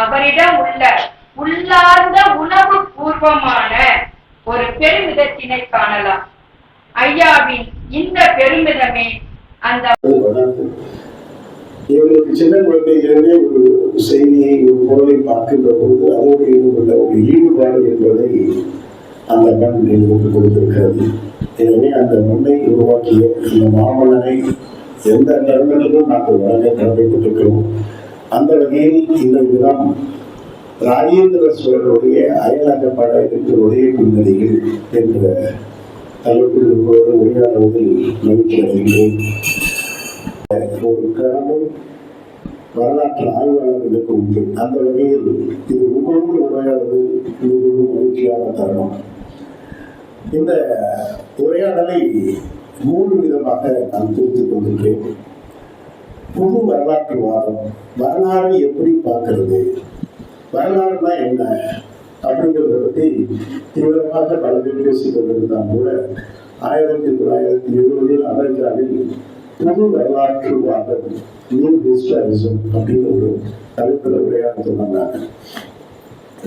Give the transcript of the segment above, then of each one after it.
அவரிடம் உள்ள உள்ளார்ந்த உணவு பூர்வமான ஒரு பெருமிதத்தினை காணலாம். ஐயாவின் இந்த பெருமிதமே அந்த வளர்ந்து இவர்களுக்கு சின்ன குழந்தைகளிலே ஒரு செய்தியை ஒரு பொருளை பார்க்கின்ற பொழுது அதோடு ஈடுபட்ட ஒரு ஈடுபாடு என்பதை அந்த மண் எங்களுக்கு கொடுத்திருக்கிறது. எனவே அந்த மண்ணை உருவாக்கிய இந்த மாமல்லனை எந்த தருணத்திலும் நாங்கள் வழங்க கடமைப்பட்டிருக்கிறோம் அந்த வகையில் இந்த தினம் ராஜேந்திர சோழருடைய அயலக படையினருடைய பின்னணியில் என்ற தலைப்பில் உங்களோடு உரையாடுவதில் மகிழ்ச்சி அடைகிறேன் ஒரு கடமை வரலாற்று ஆய்வாளர்களுக்கு உண்டு. அந்த வகையில் இது உங்களோடு உரையாடுவது மிகவும் மகிழ்ச்சியான தருணம். இந்த உரையாடலை மூன்று விதமாக நான் பிரித்துக் கொண்டிருக்கிறேன் புது வரலாற்று வாதம் வரலாறு எப்படி பார்க்கறது வரலாறுனா என்ன அப்படிங்கிறத பற்றி தீவிரமாக பல பேர் பேசிக் கொண்டிருந்தால் கூட ஆயிரத்தி தொள்ளாயிரத்தி எழுபதில் அமெரிக்காவில் புது வரலாற்று வாதம் நியூ ஹிஸ்டாரிசம் அப்படிங்கிற ஒரு தலைப்பில் உரையாட சொன்னாங்க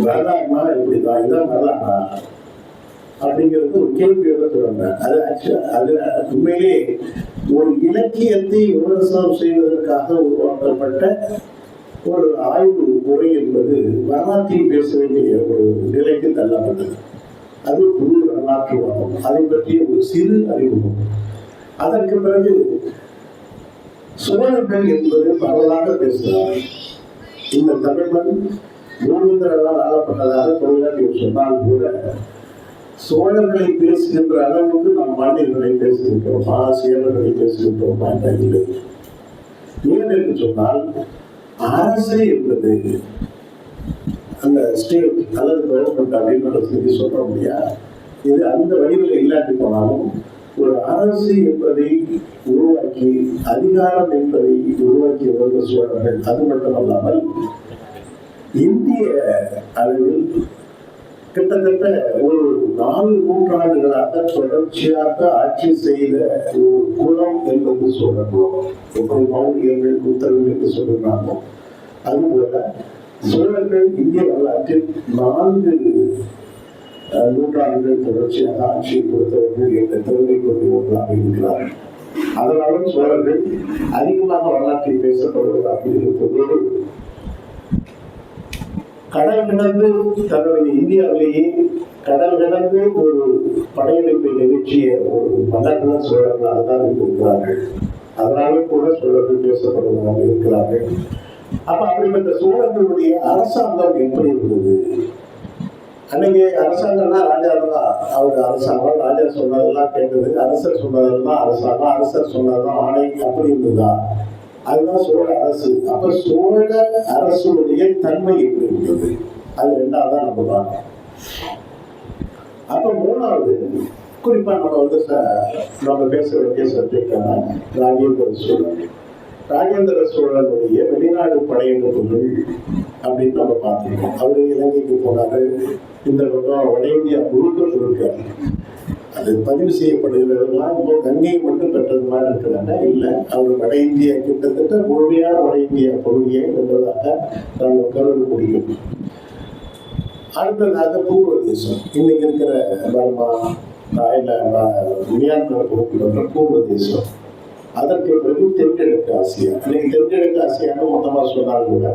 வரலாறுனா எப்படிதான் இதான் வரலாறா அப்படிங்கிறது ஒரு கேள்வியோட சொல்றாங்க அது ஆக்சுவலாக அது உண்மையிலேயே ஒரு இலக்கியத்தை விமர்சனம் செய்வதற்காக உருவாக்கப்பட்ட ஒரு ஆய்வு முறை என்பது வரலாற்றில் பேச வேண்டிய ஒரு நிலைக்கு தள்ளப்பட்டது. அது புது வரலாற்றுவாதம் அதை பற்றிய ஒரு சிறு அறிமுகம். அதற்கு பிறகு சோழர்கள் என்பது பரவலாக பேசுகிறார். இந்த தமிழ்மண் மூவேந்தரால் ஆளப்பட்டதாக தொழிலாளி சொன்னால் கூட சோழர்களை பேசுகின்ற அளவுக்கு நாம் மாநிலங்களை பேசுகின்றோமா. சேவர்களை பேசுகின்றோமா என்ற இல்லை ஏன் என்று சொன்னால் அரசு என்பது அந்த ஸ்டேட் அல்லது கவர்மெண்ட் அப்படின்னு சொல்லி சொல்ல முடியாது இது அந்த வழிகளை இல்லாட்டி போனாலும் ஒரு அரசு என்பதை உருவாக்கி அதிகாரம் என்பதை உருவாக்கியவர்கள் சோழர்கள் அது மட்டுமல்லாமல் இந்திய அளவில் கிட்டத்தட்ட ஒரு நாலு நூற்றாண்டுகளாக தொடர்ச்சியாக ஆட்சி செய்த ஒரு குலம் என்பது சொல்லணும் எப்படி மௌரியர்கள் புத்தர்கள் என்று சொல்லுகிறாங்க அதுபோல சோழர்கள் இந்திய வரலாற்றில் நான்கு நூற்றாண்டுகள் தொடர்ச்சியாக ஆட்சியை கொடுத்தவர்கள் என்ற திறமை கொண்டவர்களாக இருக்கிறார்கள். அதனாலும் சோழர்கள் அதிகமாக வரலாற்றில் பேசப்படுவதாக இருப்பதோடு கடல் கடந்து தன்னுடைய இந்தியாவிலேயே கடல் கடந்து ஒரு படையெடுப்பை நிகழ்ச்சிய ஒரு மன்னர்கள் சோழர்களாக தான் இருந்திருக்கிறார்கள் அதனால கூட சோழர்கள் பேசப்படுவதாக இருக்கிறார்கள். அப்ப அப்படிப்பட்ட சோழர்களுடைய அரசாங்கம் எப்படி இருந்தது? அன்னைக்கு அரசாங்கம்னா ராஜா தான். அவர் அரசாங்கம் ராஜா சொன்னதெல்லாம் கேட்டது. அரசர் சொன்னதெல்லாம் அரசாங்கம் அரசர் சொன்னதெல்லாம் ஆணை அப்படி இருந்ததா? அதுதான் சோழ அரசு. அப்ப சோழ அரசுடைய தன்மை எப்படி இருந்தது? அது ரெண்டாவது நம்ம பார்க்கணும். அப்ப மூணாவது குறிப்பா நம்ம வந்து நம்ம பேசுற வேண்டிய சப்ஜெக்டான ராஜேந்திர சோழன். ராஜேந்திர சோழனுடைய வெளிநாடு படையெடுப்புகள் அப்படின்னு நம்ம பார்த்துருக்கோம். அவரு இலங்கைக்கு போனாரு. இந்த பக்கம் வட இந்தியா முழுக்க முழுக்க அது பதிவு செய்யப்படுகிறதெல்லாம் கங்கையை மட்டும் பெற்றது மாதிரி இருக்கிறாங்க இல்லை. அவர் வட இந்தியா கிட்டத்தட்ட முழுமையான வட இந்தியா பகுதியை வென்றதாக நம்ம கருத முடியும் அடுத்ததாக பூர்வ தேசம். இன்னைக்கு இருக்கிற பர்மா தாய்லாந்து மியான்மர் போன்ற பூர்வ தேசம். அதற்கு பிறகு தென்கிழக்கு ஆசியா. இன்னைக்கு தென்கிழக்கு ஆசியான்னு மொத்தமா சொன்னால் கூட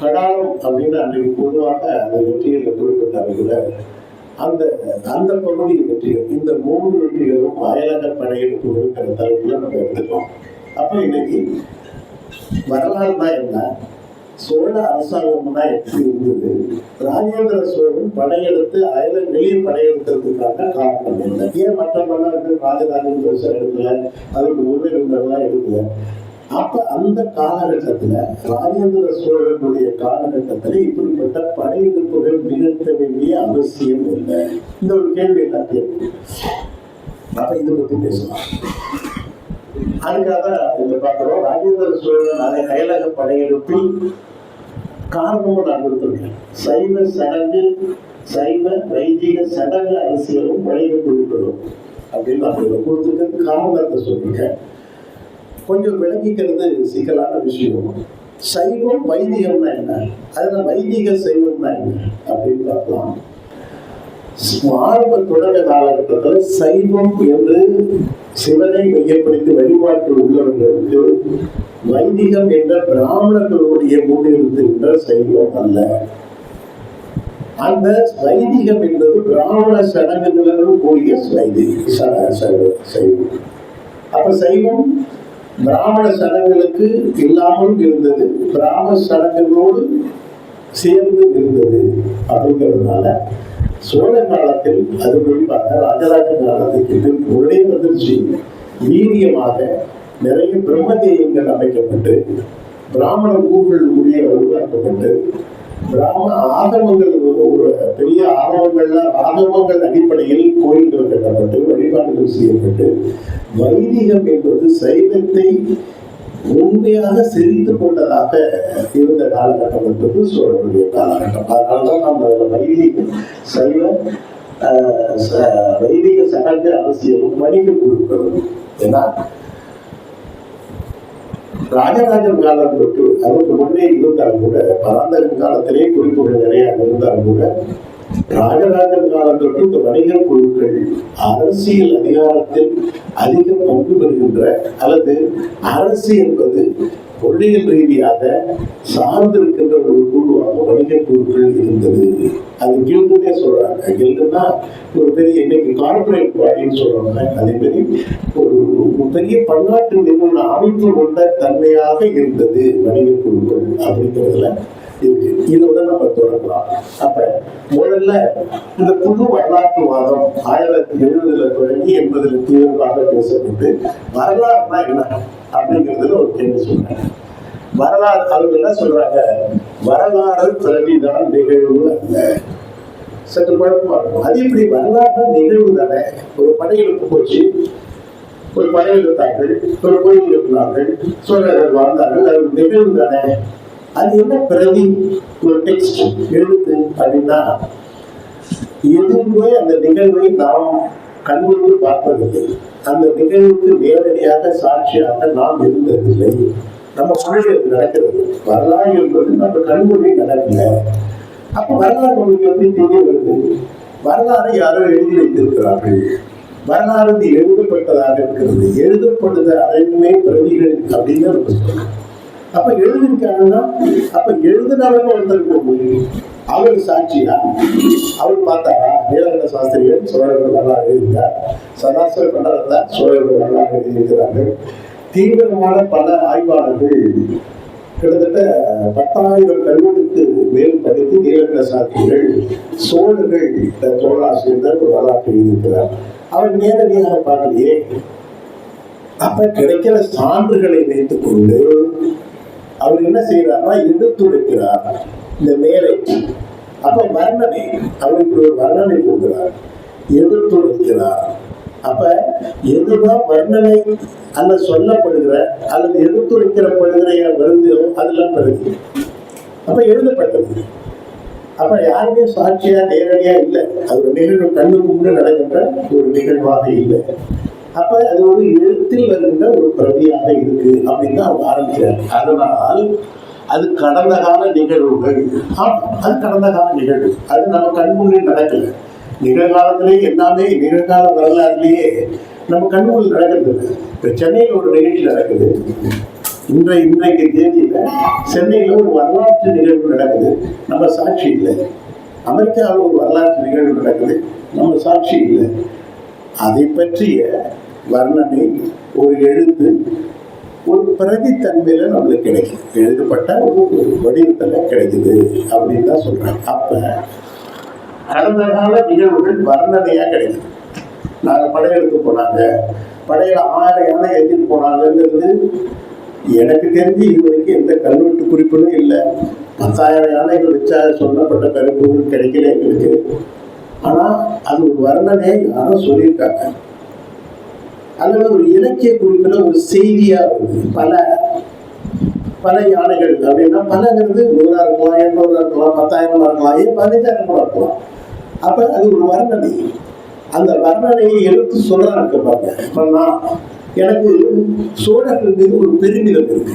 கடாலம் அப்படின்னு அன்றைக்கு பொதுவாக அந்த வெற்றிகளில் குறிப்பிட்டார்கள் அந்த அந்த பகுதி வெற்றிகள் இந்த மூன்று வெற்றிகளும் அயலக படையெடுப்புகளுங்கிற தலைப்புல நம்ம எடுத்துக்கோம் அப்ப இன்னைக்கு வரலாறுனா என்ன? சோழ அரசாங்கம்னா எப்படி இருந்தது? ராஜேந்திர சோழன் படையெடுத்து அயல வெளியே படையெடுத்ததுக்காக காரணம் இல்லை ஏன் மற்ற மன்னர்கள் ராஜராஜன் பெருசா எடுக்கல? அதுக்கு உரிமைகள்லாம் எடுக்கல? அப்ப அந்த காலகட்டத்துல ராஜேந்திர சோழனுடைய காலகட்டத்துல இப்படிப்பட்ட படையெடுப்புகள் நிகழ்த்த வேண்டிய அவசியம் இல்லை. இந்த ஒரு கேள்வி எல்லாத்தையும் அப்ப இதை பத்தி பேசலாம். அதுக்காக இங்க பார்க்கிறோம். ராஜேந்திர சோழன் அதை கைலக படையெடுப்பில் காரணமும் நான் கொடுத்துருக்கேன். சைவ சடங்கு சைவ வைதிக சடங்கு அரசியலும் வணிக குழுக்களும் அப்படின்னு நான் இதை காரணத்தை சொல்லியிருக்கேன். கொஞ்சம் விளங்கிக்கிறது சிக்கலான விஷயம். சைவம் வைதிகம்னா என்ன? அதுல வைதிக சைவம்னா என்ன? அப்படின்னு பார்க்கலாம். ஆரம்ப தொடக்க காலகட்டத்தில் சைவம் என்று சிவனை மையப்படுத்தி வழிபாட்டு உள்ளவர்களுக்கு வைதிகம் என்ற பிராமணர்களுடைய மூலிருக்கின்ற சைவம் அல்ல. அந்த வைதிகம் என்பது பிராமண சடங்குகளுடன் கூடிய ச- சைவம். அப்ப சைவம் பிராமண சடங்குகளுக்கு இல்லாமல் இருந்தது. பிராமண சடங்குகளோடு சேர்ந்து இருந்தது அப்படிங்கிறதுனால சோழ காலத்தில் அது குறிப்பாக ராஜராஜ காலத்துக்கு பின் ஒரே வந்துருச்சு வீரியமாக நிறைய பிரம்மதேயங்கள் அமைக்கப்பட்டு பிராமண ஊர்கள் உரிய உருவாக்கப்பட்டு பிராமண ஆகமங்கள் ஒரு- ஒரு பெரிய ஆகமங்கள்ல ஆகமங்கள் அடிப்படையில் கோயில்கள் கட்டப்பட்டு வழிபாடுகள் செய்யப்பட்டு வைதிகம் என்பது சைவத்தை உண்மையாக செறிந்து கொண்டதாக இருந்த காலகட்டம் என்பது சோழனுடைய காலகட்டம். அதனால்தான் நம்ம வைதிகம் வைதிக சைவ வைதிக சடங்கு அவசியமும் வணிக குழுக்களும் ஏன்னா ராஜராஜன் காலம் தொட்டு அதுக்கு முன்னே இருந்தால் கூட பராந்தகன் காலத்திலே குறிப்புகள் நிறைய இருந்தால் கூட ராஜராஜன் காலம் தொட்டு இந்த வணிக குழுக்கள் அரசியல் அதிகாரத்தில் அதிக பங்கு பெறுகின்ற அல்லது அரசு என்பது பொருளியல் ரீதியாக சார்ந்திருக்கின்ற ஒரு குழுவாக வணிக குழுக்கள் இருந்தது. அது கில்டுனே சொல்றாங்க. கில்டுனா ஒரு பெரிய இன்னைக்கு கார்பரேட் பாடின்னு சொல்றாங்க. அதே மாதிரி ஒரு ஒரு பெரிய பன்னாட்டு நிறுவன அமைப்பு கொண்ட தன்மையாக இருந்தது வணிக குழுக்கள் அப்படிங்கிறதுல. இருக்கு. இதோட நம்ம தொடங்கலாம். அப்ப முதல்ல இந்த புது வரலாற்றுவாதம் ஆயிரத்தி எழுபதுல தொடங்கி எண்பதுல தீவிரமாக பேசப்பட்டு வரலாறுனா என்ன? அப்படிங்கிறதுல ஒரு கேள்வி சொன்னாங்க வரலாறு அவங்க என்ன சொல்றாங்க? வரலாறு பிறவிதான் நிகழ்வு அல்ல. சற்று குழப்பமா இருக்கும். அது இப்படி வரலாறு நிகழ்வு தானே? ஒரு படையெடுப்பு போச்சு. ஒரு படையெடுத்தார்கள். ஒரு கோயில் எழுப்பினார்கள் சோழர்கள் வாழ்ந்தார்கள். அது நிகழ்வு தானே? அது என்ன பிரதி ஒரு டெக்ஸ்ட் எழுத்து அப்படின்னா எதுவுமே அந்த நிகழ்வை நாம் கண்முன்பு பார்ப்பதில்லை அந்த நிகழ்வுக்கு நேரடியாக சாட்சியாக நாம் இருந்ததில்லை. நம்ம முன்னாடி நடக்கிறது. வரலாறு என்பது நம்ம கண்மொழி நடக்கல. அப்ப வரலாறு நமக்கு எப்படி தெரிய வருது? வரலாறு யாரோ எழுதி வைத்திருக்கிறார்கள். வரலாறு எழுதப்பட்டதாக இருக்கிறது. எழுதப்பட்டது அனைத்துமே பிரதிகள் அப்படின்னு நம்ம சொல்லலாம் அப்ப எழுதிருக்காங்கன்னா அப்ப எழுதினவங்க வந்திருக்க போய் அவர் சாட்சியா? அவர் பார்த்தாரா? நீலகண்ட சாஸ்திரிகள் சோழர்கள் நல்லா எழுதினார் சதாசிவ பண்டரத்தார் சோழர்கள் நல்லா எழுதியிருக்கிறார்கள் தீவிரமான பல ஆய்வாளர்கள் கிட்டத்தட்ட பத்தாயிரம் கல்லூரிக்கு மேல் படித்து நீலகண்ட சாஸ்திரிகள் சோழர்கள் சோழாசிரியர் ஒரு வரலாற்று எழுதியிருக்கிறார். அவர் நேரடியாக பார்க்கலையே. அப்ப கிடைக்கிற சான்றுகளை வைத்துக் கொண்டு அவர் என்ன செய்யறாருன்னா எடுத்துரைக்கிறார் இந்த மேரேஜ் அப்ப வர்ணனை அவருக்கு ஒரு வர்ணனை கொடுக்கிறார் எடுத்துரைக்கிறார் அப்ப எதுதான் வர்ணனை அல்லது சொல்லப்படுகிற அல்லது எடுத்துரைக்கிறப்படுகிற வருந்தோ அதெல்லாம் பிறகு அப்ப எழுதப்பட்டது. அப்ப யாருமே சாட்சியா நேரடியா இல்லை. அது ஒரு நிகழ்வு கண்ணுக்கு முன்னே நடக்கின்ற ஒரு நிகழ்வாக இல்லை. அப்ப அது ஒரு எழுத்தில் வருகின்ற ஒரு பிரதியாக இருக்கு அப்படின்னு அவங்க ஆரம்பிக்கிறார் அதனால் அது கடந்த கால நிகழ்வுகள். அது கடந்த கால நிகழ்வு. அது நம்ம கண்முன்னே நடக்கல. நிகழ்காலத்திலே எல்லாமே நிகழ்கால வரலாறுலேயே நம்ம கண்முன் நடக்கிறது இப்போ இப்ப சென்னையில் ஒரு நிகழ்ச்சி நடக்குது. இன்றைய இன்றைக்கு தேதியில சென்னையில் ஒரு வரலாற்று நிகழ்வு நடக்குது. நம்ம சாட்சி இல்லை. அமெரிக்காவில் ஒரு வரலாற்று நிகழ்வு நடக்குது. நம்ம சாட்சி இல்லை. அதை பற்றிய வர்ணனை ஒரு எழுத்து ஒரு பிரதித்தன்மையில நம்மளுக்கு கிடைக்கும் எழுதப்பட்ட ஒரு வடிவத்தில் கிடைக்குது அப்படின்னு தான் சொல்றாங்க. அப்ப கடந்த கால நிகழ்வுகள் வர்ணனையா கிடைக்குது. நாங்கள் படையெடுத்து போனாங்க. படையில ஆறு யானை எதிர்த்து போனாங்கங்கிறது எனக்கு தெரிஞ்சு இது வரைக்கும் எந்த கல்வெட்டு குறிப்புகளும் இல்லை. பத்தாயிரம் யானைகள் வச்சா சொல்லப்பட்ட கருப்புகள் கிடைக்கல எங்களுக்கு. ஆனா அது ஒரு வர்ணனையை யாரும் சொல்லியிருக்காங்க. அல்லது ஒரு இலக்கிய குறிப்பில் ஒரு செய்தியா இருக்குது பல பல யானைகள் அப்படின்னா பலங்கிறது நூறா இருக்கலாம் எண்ணூறா இருக்கலாம் பத்தாயிரமா இருக்கலாம் ஏன் பதினஞ்சாயிரமா இருக்கலாம். அப்ப அது ஒரு வர்ணனை. அந்த வர்ணனையை எடுத்து சொல்றாங்க பாருங்க. இப்போ நான் எனக்கு சோழர்கள் மீது ஒரு பெருமிதம் இருக்கு.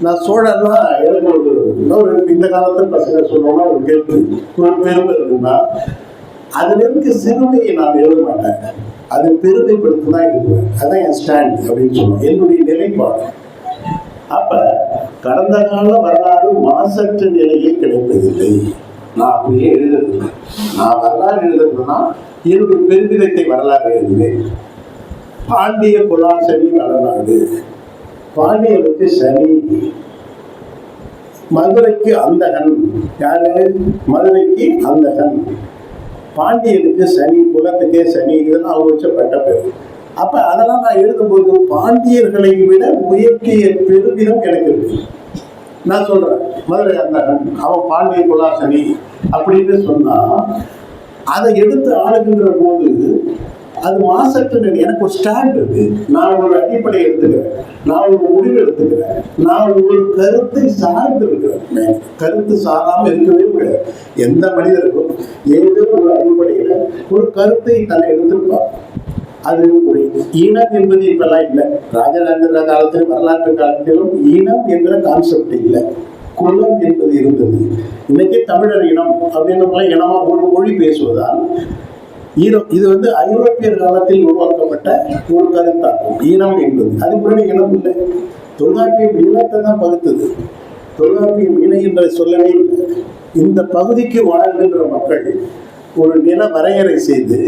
நான் சோழர்னா எனக்கு ஒரு இன்னொரு இந்த காலத்துல பசங்க சொல்லணும்னா ஒரு கேள்வி. ஒரு பெருமை இருக்குன்னா அதுல இருக்க சிறுமையை நான் எழுத மாட்டேன் அது பெருமைப்படுத்தி தான் எழுதுவேன் அதான் என் ஸ்டாண்ட் அப்படின்னு சொல்லுவேன் என்னுடைய நிலைப்பாடு. அப்ப கடந்த கால வரலாறு மாசற்ற நிலையே கிடைப்பதில்லை. நான் அப்படியே எழுதுறேன் நான் வரலாறு எழுதுறதுன்னா என்னுடைய பெருமிதத்தை வரலாறு எழுதுவேன். பாண்டிய குலாசனி வரலாறு. பாண்டியனுக்கு சனி. மதுரைக்கு அந்தகன். யாரு? மதுரைக்கு அந்தகன். பாண்டியனுக்கு சனி குலத்துக்கே சனி இதெல்லாம் அவங்க வச்ச பட்ட பேர். அப்ப அதெல்லாம் நான் எழுதும்போது பாண்டியர்களை விட முயற்சிய பெருமிதம் எனக்கு இருக்கு. நான் சொல்றேன் மதுரை அந்த அவன் பாண்டிய குலாசனி அப்படின்னு சொன்னா அதை எடுத்து ஆளுகின்ற போது அது மாசற்ற நிலை எனக்கு ஒரு ஸ்டாண்ட் இருக்கு. நான் ஒரு அடிப்படை எடுத்துக்கிறேன். நான் ஒரு முடிவு எடுத்துக்கிறேன். நான் ஒரு கருத்தை சார்ந்து இருக்கிறேன். கருத்து சாராமல் இருக்கவே முடியாது. எந்த மனிதருக்கும் ஏதோ ஒரு அடிப்படையில ஒரு கருத்தை தன்னை எடுத்திருப்பார். அது ஒரு இனம் என்பது இப்பெல்லாம் இல்லை. ராஜராஜேந்திர காலத்திலும் வரலாற்று காலத்திலும் இனம் என்ற கான்செப்ட் இல்லை. குலம் என்பது இருந்தது. இன்னைக்கு தமிழர் இனம் அப்படின்னு இனமா ஒரு மொழி பேசுவதால் ஈரோ இது வந்து ஐரோப்பியர் காலத்தில் உருவாக்கப்பட்ட ஒரு கருத்தாகும் ஈரம் என்பது அது முன்னாடி இனம் இல்லை. தொல்காப்பியம் ஈழத்தை தான் பகுத்தது. தொல்காப்பியம் இணை என்ற சொல்லவே இல்லை. இந்த பகுதிக்கு வாழ்கின்ற மக்கள் ஒரு நில வரையறை செய்து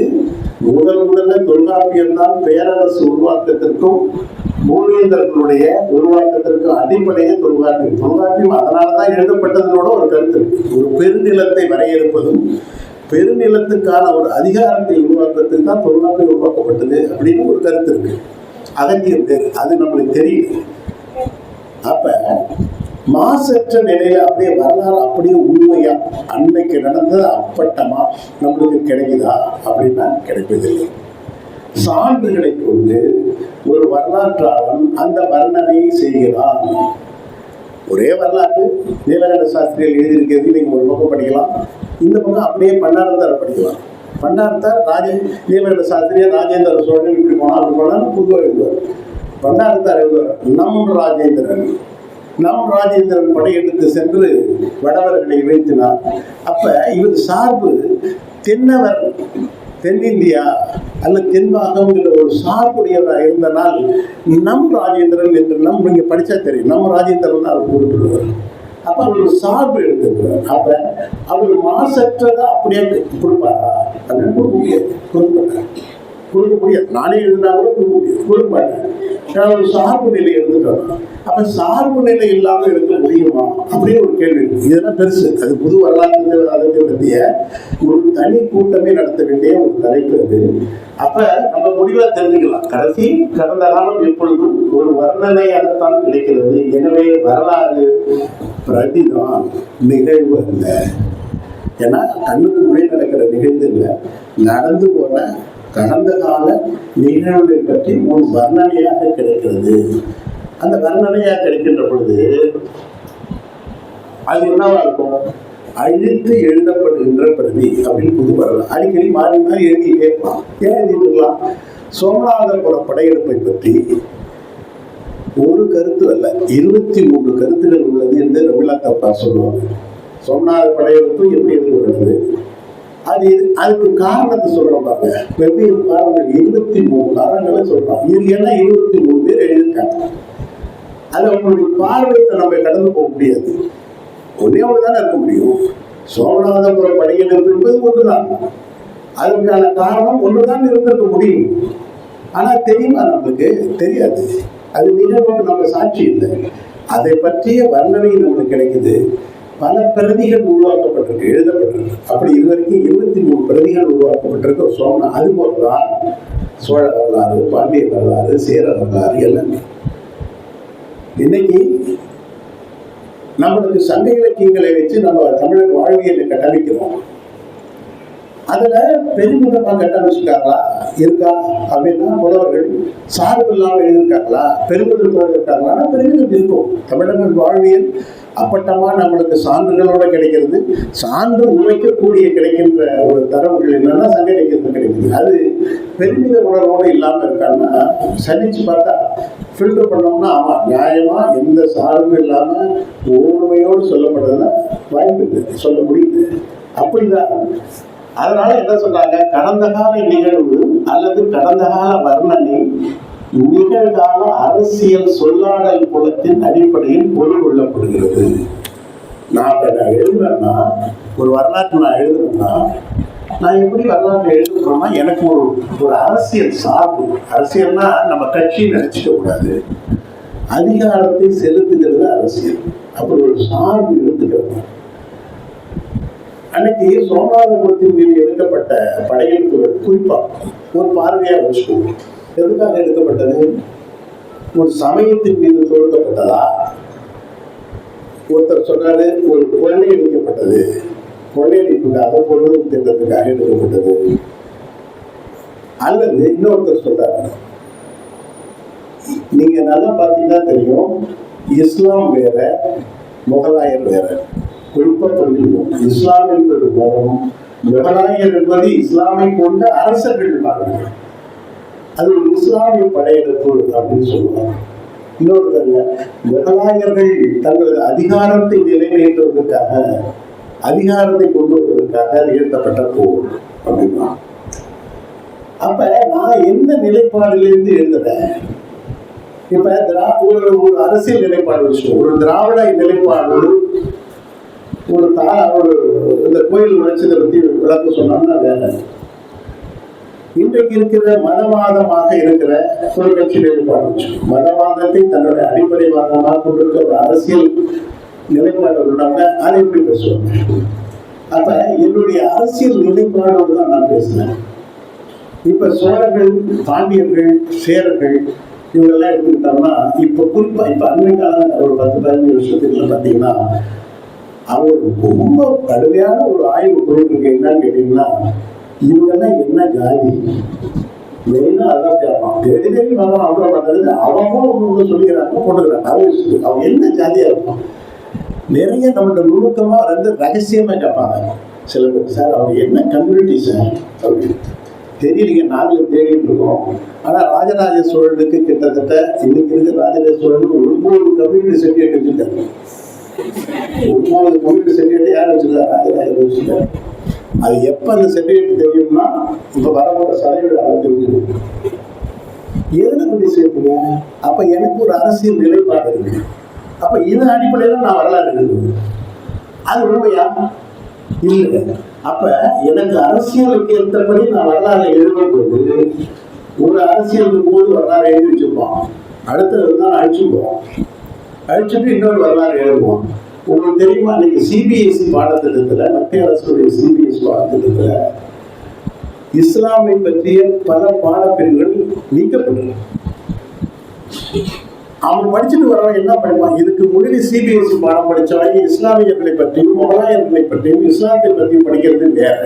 முதல் முதல்ல தொல்காப்பியம் தான் பேரரசு உருவாக்கத்திற்கும் மூவேந்தர்களுடைய உருவாக்கத்திற்கும் அடிப்படையே தொல்காப்பியம். தொல்காப்பியம் அதனால தான் எழுதப்பட்டதனோட ஒரு கருத்து ஒரு பெருநிலத்தை வரையறுப்பதும் பெருநிலத்துக்கான ஒரு அதிகாரத்தை உருவாக்குறதுக்கு தான் தொல்காப்பியம் உருவாக்கப்பட்டது அப்படின்னு ஒரு கருத்து இருக்கு. அகத்தியம் பேர். அது நம்மளுக்கு தெரியுது. அப்ப மாசற்ற நிலையில அப்படியே வரலாறு அப்படியே உண்மையா? அன்னைக்கு நடந்தது அப்பட்டமா நம்மளுக்கு கிடைக்குதா? அப்படின்னா கிடைப்பதில்லை. சான்றுகளை கொண்டு ஒரு வரலாற்றாளன் அந்த வர்ணனையை செய்கிறான். ஒரே வரலாற்று நீலகண்ட சாஸ்திரிகள் எழுதியிருக்கிறது. நீங்கள் ஒரு பக்கம் படிக்கலாம். இந்த பக்கம் அப்படியே பண்டாரத்தார் படிக்கலாம். பண்டாரத்தார் ராஜே நீலகண்ட சாஸ்திரியர் ராஜேந்திர சோழன் இப்படி போனால் அப்படி புதுவாக எழுதுவார். பண்டாரத்தார் எழுதுவார் நம் ராஜேந்திரன் நம் ராஜேந்திரன் படையெடுத்து சென்று வடவர்களை வீழ்த்தினார். அப்ப இவர் சார்பு தென்னவர் தென்னிந்தியா அல்லது தென்பாகம்ங்கிற ஒரு சார்புடையவராக இருந்தனால் நம் ராஜேந்திரன் என்று நம் நீங்கள் படித்தா தெரியும். நம்ம ராஜேந்திரன் அவர் குறிப்பிடுவார். அப்போ அவர் ஒரு சார்பு எடுத்துக்கிறார் அப்போ அவர் மாசற்றதா அப்படியே கொடுப்பாரா? அப்படின்னு கொடுக்க முடியாது. கொடுக்க முடியாது நானே எழுதினா கூட கொடுக்க முடியாது கொடுக்க மாட்டேன் நான் ஒரு சார்பு நிலை எடுத்துட்டோம் அப்ப சார்பு நிலை இல்லாம இருக்க முடியுமா? அப்படின்னு ஒரு கேள்வி இருக்கு. இதெல்லாம் பெருசு. அது புது வரலாற்று அதை பற்றிய ஒரு தனி கூட்டமே நடத்த வேண்டிய ஒரு தலைப்பு அது. அப்ப நம்ம முடிவா தெரிஞ்சுக்கலாம். கடைசி கடந்த காலம் எப்பொழுதும் ஒரு வர்ணனையாகத்தான் கிடைக்கிறது. எனவே வரலாறு பிரதிதான் நிகழ்வு அல்ல. ஏன்னா கண்ணுக்கு முன்னே நடக்கிற நிகழ்வு இல்லை. நடந்து போன கடந்த கால நிகழ்வுகளை பற்றி ஒரு வர்ணனையாக கிடைக்கிறது. அந்த வர்ணனையாக கிடைக்கின்ற பொழுது அது என்னவா இருக்கும்? அழித்து எழுதப்படுகின்ற பிரதி அப்படின்னு புது வரலாம் அடிக்கடி மாறி மாறி எழுதிட்டே இருக்கலாம் ஏன் எழுதிட்டுலாம் சோமநாதபுர படையெடுப்பை பற்றி ஒரு கருத்து அல்ல. இருபத்தி மூன்று கருத்துகள் உள்ளது என்று ரவிலா தப்பா சொல்லுவாங்க. சோமநாத படையெடுப்பு எப்படி எழுதப்படுது? அது அதுக்கு காரணத்தை சொல்றோம் பாருங்க. வெவ்வேறு காரணங்கள் இருபத்தி மூணு காரணங்களை சொல்றோம். இது என்ன இருபத்தி மூணு பேர் எழுதிட்டாங்க அது அவங்களுடைய பார்வையை நம்ம கடந்து போக முடியாது. ஒரே ஒன்று தானே இருக்க முடியும். சோமநாதபுரம் படையெடுப்பு என்பது ஒன்றுதான் அதற்கான காரணம் ஒன்றுதான் இருந்திருக்க முடியும். ஆனா தெரியுமா நம்மளுக்கு தெரியாது. அது நிகழ்வுக்கு நம்ம சாட்சி இல்லை. அதை பற்றிய வர்ணனை நம்மளுக்கு கிடைக்குது. பல பிரதிகள் உருவாக்கப்பட்டிருக்கு எழுதப்பட்டிருக்கு. அப்படி இதுவரைக்கும் இருபத்தி மூணு பிரதிகள் உருவாக்கப்பட்டிருக்கு. சோழன் அது போலதான் சோழ வரலாறு பாண்டிய வரலாறு சேர வரலாறு எல்லாமே. இன்னைக்கு நம்மளுக்கு சங்க இலக்கியங்களை வச்சு நம்ம தமிழர் வாழ்வியலை கட்டமைக்கிறோம். அதுல பெருமிதமா கட்டமைச்சிருக்காங்களா? இருக்கா? அப்படின்னா புலவர்கள் சார்பு இல்லாமல் எழுதியிருக்காங்களா? பெருமிதத்தோடு இருக்காங்களா? பெருமிதம் இருக்கும். தமிழர்கள் வாழ்வியல் அப்பட்டமா நம்மளுக்கு சான்றுகளோட கிடைக்கிறது. சான்று உழைக்கக்கூடிய கிடைக்கின்ற ஒரு தரவுகள் என்னன்னா சங்க இலக்கியத்தில் கிடைக்குது. அது பெருமித உணர்வோடு இல்லாமல் இருக்கான்னா சலிச்சு பார்த்தா ஃபில்டர் பண்ணோம்னா ஆமாம் நியாயமா எந்த சார்பும் இல்லாமல் ஓர்மையோடு சொல்லப்படுறதுன்னா வாய்ப்பு இல்லை சொல்ல முடியுது. அப்படிதான். அதனால என்ன சொல்றாங்க? கடந்த கால நிகழ்வு அல்லது கடந்த கால வர்ணனை நிகழ்கால அரசியல் சொல்லாடல் குலத்தின் அடிப்படையில் பொருள் கொள்ளப்படுகிறது. நான் நான் எழுதுறேன்னா ஒரு வரலாற்று நான் எழுதுறேன்னா நான் எப்படி வரலாற்று எழுதுறேன்னா எனக்கு ஒரு ஒரு அரசியல் சார்பு. அரசியல்னா நம்ம கட்சி நினைச்சிக்க கூடாது. அதிகாரத்தை செலுத்துகிறது அரசியல். அப்படி ஒரு சார்பு எடுத்துக்கிறது அன்னைக்கு சோமநாதபுரத்தின் மீது எடுக்கப்பட்ட படையெடுப்புகள் குறிப்பா ஒரு பார்வையாக வச்சுக்கோங்க. எதுக்காக எடுக்கப்பட்டது? ஒரு சமயத்தின் மீது தொடுக்கப்பட்டதா ஒருத்தர் சொன்னாரு ஒரு கொள்ளையடிக்கப்பட்டது கொள்ளையடிப்புக்காக பொருள் திட்டத்துக்காக எடுக்கப்பட்டது. அல்லது இன்னொருத்தர் சொல்றாரு நீங்க நல்லா பார்த்தீங்கன்னா தெரியும் இஸ்லாம் வேற முகலாயர் வேற. குறிப்பா புரிஞ்சுக்கணும் இஸ்லாம் என்பது மதம் முகலாயர் என்பது இஸ்லாமை கொண்ட அரசர்கள் பாருங்க அது ஒரு இஸ்லாமிய படையெடுப்பு அப்படின்னு சொல்லுவாங்க இன்னொருத்தங்க முகலாயர்கள் தங்களது அதிகாரத்தை நிறைவேற்றுவதற்காக அதிகாரத்தை கொண்டு வருவதற்காக நிகழ்த்தப்பட்ட போர் அப்படின்னா. அப்ப நான் எந்த நிலைப்பாடிலிருந்து எழுதுறேன் இப்ப திரா ஒரு ஒரு அரசியல் நிலைப்பாடு விஷயம் ஒரு திராவிட நிலைப்பாடு ஒரு தா ஒரு இந்த கோயில் உழைச்சதை பத்தி விளக்கம் சொன்னோம்னா வேற. இன்றைக்கு இருக்கிற மதவாதமாக இருக்கிற ஒரு கட்சி மதவாதத்தை தன்னுடைய அடிப்படை வாதமாக கொண்டிருக்கிற ஒரு அரசியல் நிலைப்பாடு உள்ளவங்க அதை எப்படி பேசுவாங்க? அப்ப என்னுடைய அரசியல் நிலைப்பாடோடு தான் நான் பேசினேன் இப்ப சோழர்கள் பாண்டியர்கள் சேரர்கள் இவங்கெல்லாம் எடுத்துக்கிட்டோம்னா இப்ப குறிப்பா இப்ப அண்மை காலம் ஒரு பத்து பதினஞ்சு வருஷத்துக்குள்ள பாத்தீங்கன்னா அவர் ரொம்ப கடுமையான ஒரு ஆய்வு போயிட்டு இருக்கு என்னன்னு கேட்டீங்கன்னா இவங்கெல்லாம் என்ன ஜாதி மெயினாக அதான் கேட்பான் தேடி தேடி நம்ம அவ்வளோ பண்ணுறது அவங்க ஒன்று சொல்லிக்கிறாங்க போட்டுக்கிறாங்க அவங்க இஷ்டத்துக்கு. அவங்க என்ன ஜாதியாக இருப்பான்? நிறைய நம்மளோட நுணுக்கமா ரெண்டு ரகசியமாக கேட்பாங்க. சில பேர் சார் அவங்க என்ன கம்யூனிட்டி சார்? அப்படின்னு. தெரியலீங்க. நாங்களும் தேடிட்டு இருக்கோம். ஆனால் ராஜராஜ சோழனுக்கு கிட்டத்தட்ட இன்னைக்கு இருக்க ராஜராஜ சோழனுக்கு ஒன்பது கம்யூனிட்டி சர்டிஃபிகேட் வச்சிருக்காங்க ஒன்பது கம்யூனிட்டி சர்டிஃபிகேட் யார் வச்சிருக்காரு? ராஜராஜ வச்சிருக்காரு. அது எப்ப அந்த சர்டிஃபிகேட் தெரியும்னா இப்ப வரப்போற சதவீத அளவு தெரிஞ்சிடும் எதுல கொண்டு அப்ப எனக்கு ஒரு அரசியல் நிலைப்பாடு இருக்கு. அப்ப இதன் அடிப்படையில நான் வரலாறு எழுதுவேன் அது உண்மையா? இல்லை. அப்ப எனக்கு அரசியலுக்கு ஏற்றபடி நான் வரலாறு எழுதும் போது ஒரு அரசியல் போது வரலாறு எழுதி வச்சிருப்போம். அடுத்தது தான் அழிச்சுப்போம் அழிச்சுட்டு இன்னொரு வரலாறு எழுதுவோம். உங்களுக்கு தெரியுமா? இன்னைக்கு சிபிஎஸ்சி பாடத்திட்டத்துல மத்திய அரசுடைய சிபிஎஸ்சி பாடத்திட்டத்துல இஸ்லாமை பற்றிய பல பாடப்பிரிவுகள் நீக்கப்பட்டன அவன் படிச்சுட்டு வரவன் என்ன படிப்பான் இதுக்கு முன்னாடி சிபிஎஸ்சி பாடம் படிச்சவங்க இஸ்லாமியர்களை பற்றியும் முகலாயர்களை பற்றியும் இஸ்லாத்தை பற்றியும் படிக்கிறது வேற.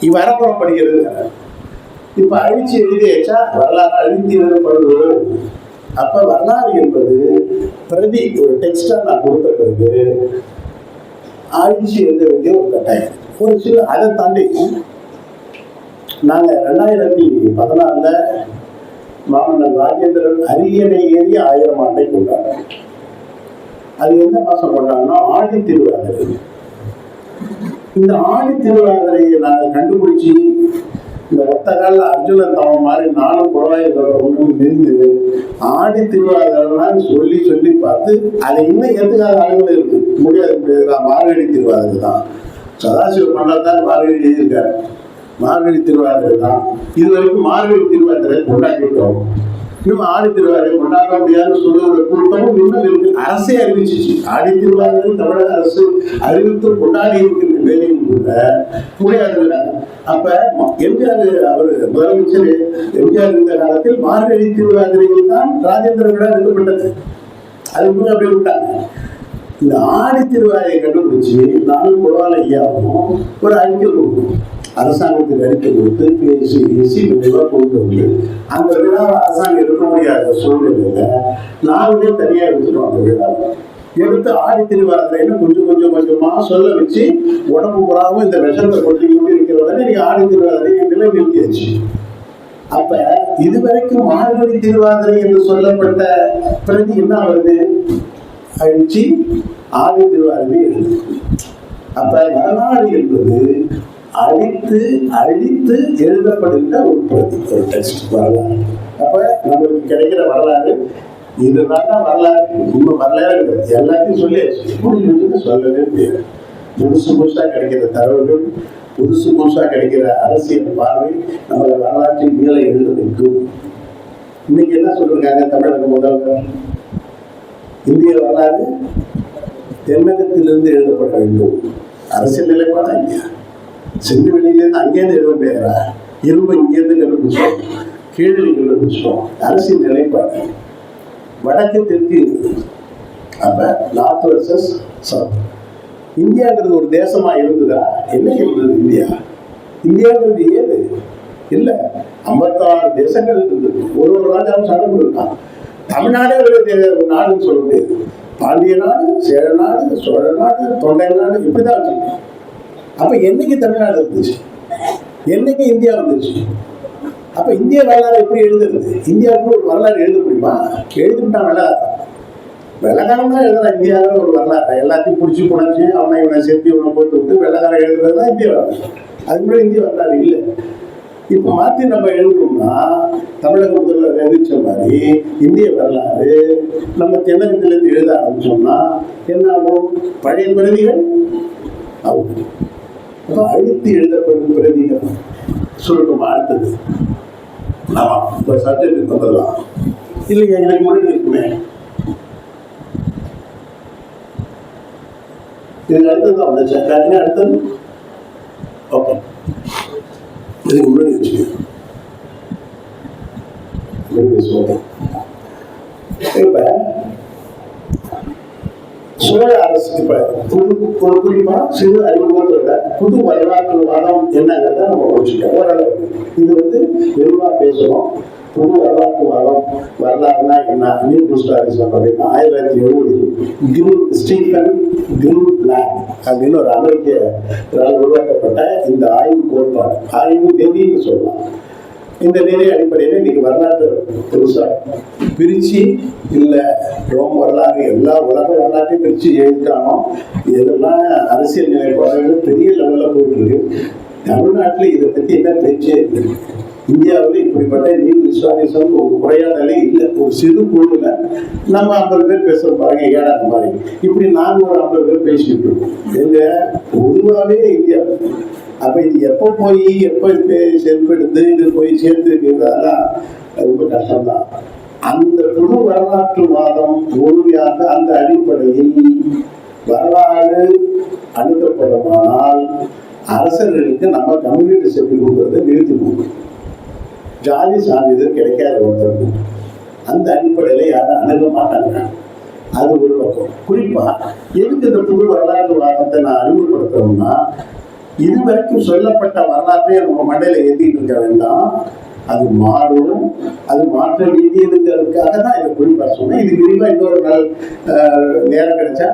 இவன் வரப்புறம் படிக்கிறது வேற. இப்ப அழிச்சு எழுதியாச்சா? வரலாறு அழித்து எழுதப்படுவது அப்ப வரலாறு என்பது பிரதி ஒரு டெக்ஸ்டா நான் கொடுத்த பிறகு அழிச்சு எழுத வேண்டிய ஒரு கட்டாயம். ஒரு சில அதை தாண்டி நாங்க ரெண்டாயிரத்தி பதினாலில் மாமன்னர் ராஜேந்திரன் அரியணை ஏறி ஆயிரம் ஆண்டை கொண்டாடுறோம் அது எந்த மாதம் கொண்டாடினா ஆடி திருவாதிரை இந்த ஆடி திருவாதிரையை நாங்க கண்டுபிடிச்சி இந்த ஒத்த காலில் அர்ஜுனன் தவ மாதிரி நானும் குழந்தை ஒன்று நின்று ஆடி திருவாதிரைன்னு சொல்லி சொல்லி பார்த்து அதை இன்னும் எதுக்காக அணுகுல இருக்கு. முடியாது முடியாது மார்கழி திருவாதிரை தான். சதாசிவ மன்னர் தான் மார்கழி எழுதியிருக்காரு. மார்கழி திருவாதிரை தான். இது வரைக்கும் மார்கழி திருவாதிரை கொண்டாடிட்டோம். இன்னும் ஆடி திருவாதிரை கொண்டாட முடியாதுன்னு சொல்ல கூட்டமும் இன்னும் இருக்கு. அரசே அறிவிச்சிச்சு. ஆடி திருவாதிரை தமிழக அரசு அறிவித்து கொண்டாடி இருக்கின்ற வேலையும் கூட முடியாதுங்கிறாங்க அப்ப எம்ஜிஆர் அவர் முதலமைச்சர் எம்ஜிஆர் இருந்த காலத்தில் மார்கழி திருவாதிரையில் தான் ராஜேந்திர விழா நிறுவப்பட்டது. அது கூட அப்படியே விட்டாங்க. இந்த ஆடி திருவாயை கண்டுபிடிச்சு நானும் குழவால ஐயாவும் ஒரு அறிக்கை கொடுக்கணும் அரசாங்கத்துக்கு அறிக்கை கொடுத்து பேசி பேசி விரைவாக கொண்டு வந்து அந்த விழாவை அரசாங்கம் எடுக்க முடியாத சூழ்நிலையில நாங்களே தனியாக எடுத்துட்டோம் அந்த விழாவை. எடுத்து ஆடி திருவாரத்தைன்னு கொஞ்சம் கொஞ்சம் கொஞ்சமா சொல்ல வச்சு உடம்பு புறாவும் இந்த விஷத்தை கொண்டு கொண்டு இருக்கிறவரை நீங்க ஆடி திருவாரத்தை நிலை நிறுத்தியாச்சு அப்ப இதுவரைக்கும் மார்கழி திருவாதிரை என்று சொல்லப்பட்ட பிரதி என்ன வருது அழிச்சு ஆடி திருவாதிரை எழுது. அப்ப வரலாறு என்பது அழித்து அழித்து எழுதப்படுகின்ற ஒரு பிரதி ஒரு டெக்ஸ்ட் வரலாறு. அப்ப நம்மளுக்கு கிடைக்கிற வரலாறு இதுதான் தான் வரலாறு. இன்னும் வரலாறு கிடையாது எல்லாத்தையும் சொல்லி முடிஞ்சு சொல்லவே முடியாது. புதுசு புதுசாக கிடைக்கிற தகவல்கள் புதுசு புதுசாக கிடைக்கிற அரசியல் பார்வை நம்மளை வரலாற்றின் மேலே எழுத வைக்கும் இன்னைக்கு என்ன சொல்றாங்க தமிழக முதல்வர்? இந்திய வரலாறு தென்னகத்திலிருந்து எழுதப்பட வேண்டும். அரசியல் நிலைப்பாடா இல்லையா? சென்று வெளியிலேருந்து அங்கேருந்து எழுத முடியாதா இரும்பு இங்கேருந்து கண்டுபிடிச்சோம் கீழே கண்டுபிடிச்சோம் அரசியல் நிலைப்பாடு. வடக்கு தெற்கு அப்போ நார்த் வர்சஸ் சவுத் இந்தியாங்கிறது ஒரு தேசமாக இருந்ததா? என்ன இருந்தது இந்தியா? இந்தியாங்கிறது ஏது? இல்லை ஐம்பத்தாறு தேசங்கள் இருந்தது. ஒரு ஒரு ராஜாவும் சடம் கொடுத்தான் தமிழ்நாடே ஒரு தே- ஒரு நாடுன்னு சொல்ல முடியாது. பாண்டிய நாடு சேர நாடு சோழ நாடு தொண்டை நாடு இப்படிதான் சொல்லணும் அப்போ என்னைக்கு தமிழ்நாடு இருந்துச்சு என்னைக்கு இந்தியா வந்துச்சு? அப்ப இந்திய வரலாறு எப்படி எழுதுறது? இந்தியாவுக்கு ஒரு வரலாறு எழுத முடியுமா? எழுதிவிட்டான் வரலாறு வெள்ளக்காரன் தான் எழுதுறான் இந்தியாவில் ஒரு வரலாறு? எல்லாத்தையும் பிடிச்சி புடைச்சி அவனை இவனை சேர்த்து இவனை போட்டு விட்டு வெள்ளக்காரன் எழுதுறது தான் இந்திய வரலாறு. அது மாதிரி இந்திய வரலாறு இல்லை. இப்போ மாற்றி நம்ம எழுதணும்னா தமிழக முதல்வர் எழுதிச்ச மாதிரி இந்திய வரலாறு நம்ம தென்னகத்திலேருந்து எழுத ஆரம்பிச்சோம்னா என்ன ஆகும்? பழைய பிரதிகள் ஆகும் அப்போ அழுத்தி எழுதப்படும் பிரதிகள் சுருக்கமாக அடுத்தது. ஆமா இப்போ சப்ஜெக்ட் வந்துடலாம். இல்லையா எனக்கு முன்னாடி இருக்குமே. இதுக்கு அடுத்தது தான் வந்துச்சு. அடுத்தது ஓகே. இதுக்கு முன்னாடி வச்சுக்கோங்க ஓகே இப்ப சோழ அரசு ஒரு குறிப்பா சிறு அறிமுகத்தோட புது வரலாற்று வாதம் என்னங்கிறத நம்ம புரிஞ்சுக்கோம் ஓரளவுக்கு. இது வந்து தெளிவா பேசுறோம் புது வரலாற்று வாதம் வரலாறுனா என்ன? நியூ ஹிஸ்டாரிசம் அப்படின்னா ஆயிரத்தி தொள்ளாயிரத்தி எழுபது கிரூ ஸ்டீஃபன் கிரூ பிளாக் அப்படின்னு ஒரு அமெரிக்க உருவாக்கப்பட்ட இந்த ஆய்வு கோட்பாடு. ஆய்வு தேதின்னு சொல்லலாம். இந்த நிலை அடிப்படையில் இன்னைக்கு வரலாற்று புதுசா பிரிச்சு இல்ல ரோம் வரலாறு எல்லா உலக வரலாற்றையும் பிரிச்சு எழுதிட்டாலும் இதெல்லாம் அரசியல் நிலைப்பாடுகள் பெரிய லெவல்ல போயிட்டு இருக்கு தமிழ்நாட்டுல இதை பற்றி என்ன பேச்சே இருக்கு இந்தியாவில் இப்படிப்பட்ட நீர் விஸ்வானிசம் ஒரு உரையாடலே இல்லை. ஒரு சிறு குழுல நம்ம ஐம்பது பேர் பேசுகிற பாருங்க ஏழாம் மாதிரி. இப்படி நாங்க ஒரு ஐம்பது பேர் பேசிட்டு இருக்கோம். எங்க பொதுவாகவே இந்தியா அப்ப இது எப்போ போய் எப்போ இது செல்பெடுத்து இது போய் சேர்த்து ரொம்ப கஷ்டம்தான். அந்த குழு வரலாற்று வாதம் முழுமையாக அந்த அடிப்படையில் வரலாறு அணுகப்படுமானால் அரசர்களுக்கு நம்ம கம்யூனிட்டி செப்பி கொடுக்கறதை நிறுத்திக்கணும் ஜாதி சான்றிதழ் கிடைக்காத ஒருத்தருக்கு அந்த அடிப்படையில் யாரும் அணுக மாட்டாங்க. அது ஒரு பக்கம். குறிப்பா எதுக்கு இந்த புது வரலாற்று வாதத்தை நான் அறிமுகப்படுத்தணும்னா இதுவரைக்கும் சொல்லப்பட்ட வரலாற்றை நம்ம மண்டையில ஏற்றிட்டு இருக்க வேண்டாம். அது மாறும். அது மாற்ற வேண்டியதுங்கிறதுக்காக தான் இதை குறிப்பாக சொன்னேன். இது விரிவாக இன்னொரு நாள் நேரம் கிடைச்சா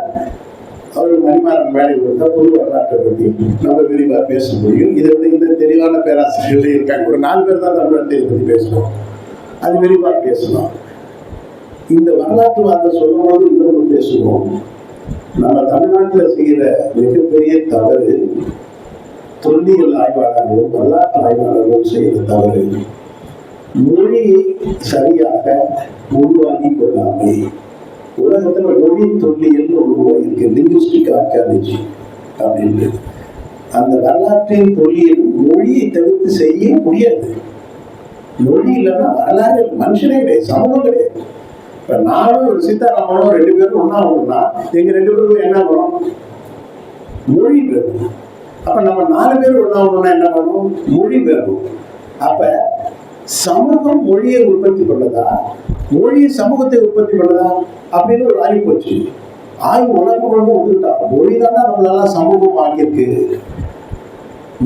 அவர் மணிமாறன் வேலை கொடுத்தா பொது வரலாற்றை பற்றி நம்ம விரிவாக பேச முடியும். இதை விட இந்த தெளிவான பேராசிரியர்கள் இருக்காங்க. ஒரு நாலு பேர் தான் தமிழ்நாட்டை இதை பற்றி பேசுவோம் அது விரிவாக பேசலாம் இந்த வரலாற்று வார்த்தை சொல்லும்போது இன்னொன்று பேசுவோம். நம்ம தமிழ்நாட்டில் செய்கிற மிகப்பெரிய தவறு தொல்லியல் ஆய்வாளர்களும் வரலாற்று ஆய்வாளர்களும் செய்த தவறு. மொழியை சரியாக உருவாக்கி கொள்ளாமை உலகத்துல மொழி தொல்லியல் ஒரு இருக்கு. லிங்குஸ்டிக் ஆர்கியாலஜி அப்படின்றது அந்த வரலாற்றின் தொல்லியல் மொழியை தவிர்த்து செய்ய முடியாது. மொழி இல்லைன்னா வரலாறு மனுஷனே கிடையாது சமூகம் கிடையாது. இப்ப நானும் ஒரு சீதாராமனும் ரெண்டு பேரும் ஒன்னா ஆகணும்னா எங்க ரெண்டு பேருக்கும் என்ன ஆகணும் மொழி அப்ப நம்ம நாலு பேர் ஒண்ணா என்ன பண்ணுவோம்? மொழி வேணும் அப்ப சமூகம் மொழியை உற்பத்தி பண்ணதா? மொழி சமூகத்தை உற்பத்தி பண்ணதா? அப்படின்னு ஒரு ஆய்வு போச்சு. ஆய்வு உலகம் உலகம் ஒத்துக்கிட்டா மொழி தானே நம்மளால சமூகம் ஆக்கியிருக்கு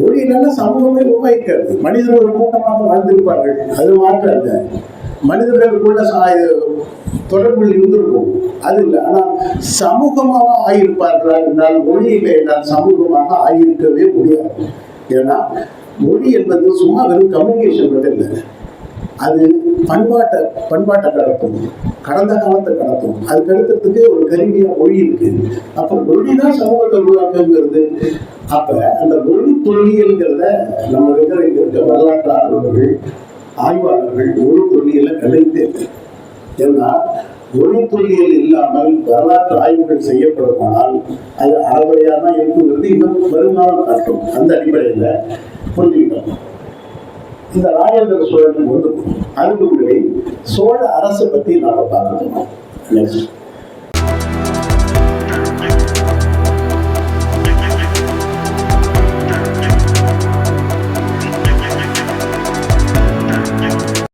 மொழி இல்லைன்னா சமூகமே உருவாக்காது மனிதர்கள் ஒரு கூட்டமாக வாழ்ந்திருப்பார்கள். அது மாற்றம் இல்லை. மனிதர்களுக்குள்ள சா- தொடர்பில் இருந்திருக்கும். அது இல்லை. ஆனால் சமூகமாக ஆகியிருப்பார்களா என்றால் மொழி என்றால் சமூகமாக ஆகியிருக்கவே முடியாது. ஏன்னா மொழி என்பது சும்மா வெறும் கம்யூனிகேஷன் மட்டும் இல்லை. அது பண்பாட்டை பண்பாட்டை கடத்தும். கடந்த காலத்தை கடத்தும். அது கடத்துறதுக்கு ஒரு கருவியாக மொழி இருக்கு. அப்ப மொழி தான் சமூகத்தை உருவாக்குங்கிறது. அப்ப அந்த மொழி தொல்லியல்ங்கிறத நம்ம இருக்கிற இங்கே இருக்க வரலாற்று ஆர்வலர்கள் ஆய்வாளர்கள் ஒரு தொல்லியலை கலைத்தே இருக்கு ஏன்னா மொழி தொல்லியல் இல்லாமல் வரலாற்று ஆய்வுகள் செய்யப்படுமானால் அது அறவரையாக தான் இருக்குங்கிறது இன்னும் வருமானம் காட்டும். அந்த அடிப்படையில் புரிஞ்சுக்கிட்டோம். இந்த ராஜேந்திர சோழன் ஒன்று. அதுக்கு முன்னாடி சோழ அரசை பற்றி நாம பார்க்கணும். நெக்ஸ்ட்